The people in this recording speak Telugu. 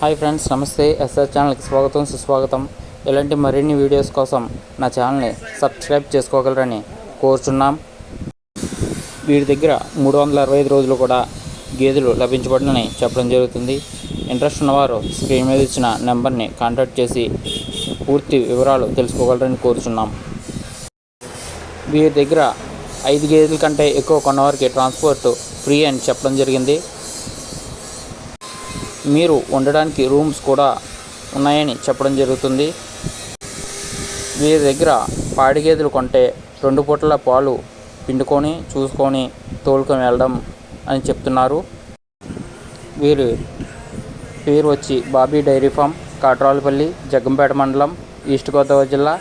హాయ్ ఫ్రెండ్స్ నమస్తే. ఎస్ఆర్ ఛానల్కి స్వాగతం సుస్వాగతం. ఇలాంటి మరిన్ని వీడియోస్ కోసం నా ఛానల్ని సబ్స్క్రైబ్ చేసుకోగలరని కోరుచున్నాం. వీరి దగ్గర మూడు వందల అరవై ఐదు రోజులు కూడా గేదెలు లభించబడినని చెప్పడం జరుగుతుంది. ఇంట్రెస్ట్ ఉన్నవారు స్క్రీన్ మీద ఇచ్చిన నెంబర్ని కాంటాక్ట్ చేసి పూర్తి వివరాలు తెలుసుకోగలరని కోరుచున్నాం. వీరి దగ్గర ఐదు గేదెల కంటే ఎక్కువ కొన్నవారికి ట్రాన్స్పోర్ట్ ఫ్రీ అని చెప్పడం జరిగింది. మీరు ఉండడానికి రూమ్స్ కూడా ఉన్నాయని చెప్పడం జరుగుతుంది. వీరి దగ్గర పాడి గేదెలు కొంటే రెండు పూటల పాలు పిండుకొని చూసుకొని తోలుకొని వెళ్ళడం అని చెప్తున్నారు. వీరు పేరు వచ్చి Bobby dairy farm Katralapalli Jaggampeta మండలం ఈస్ట్ గోదావరి జిల్లా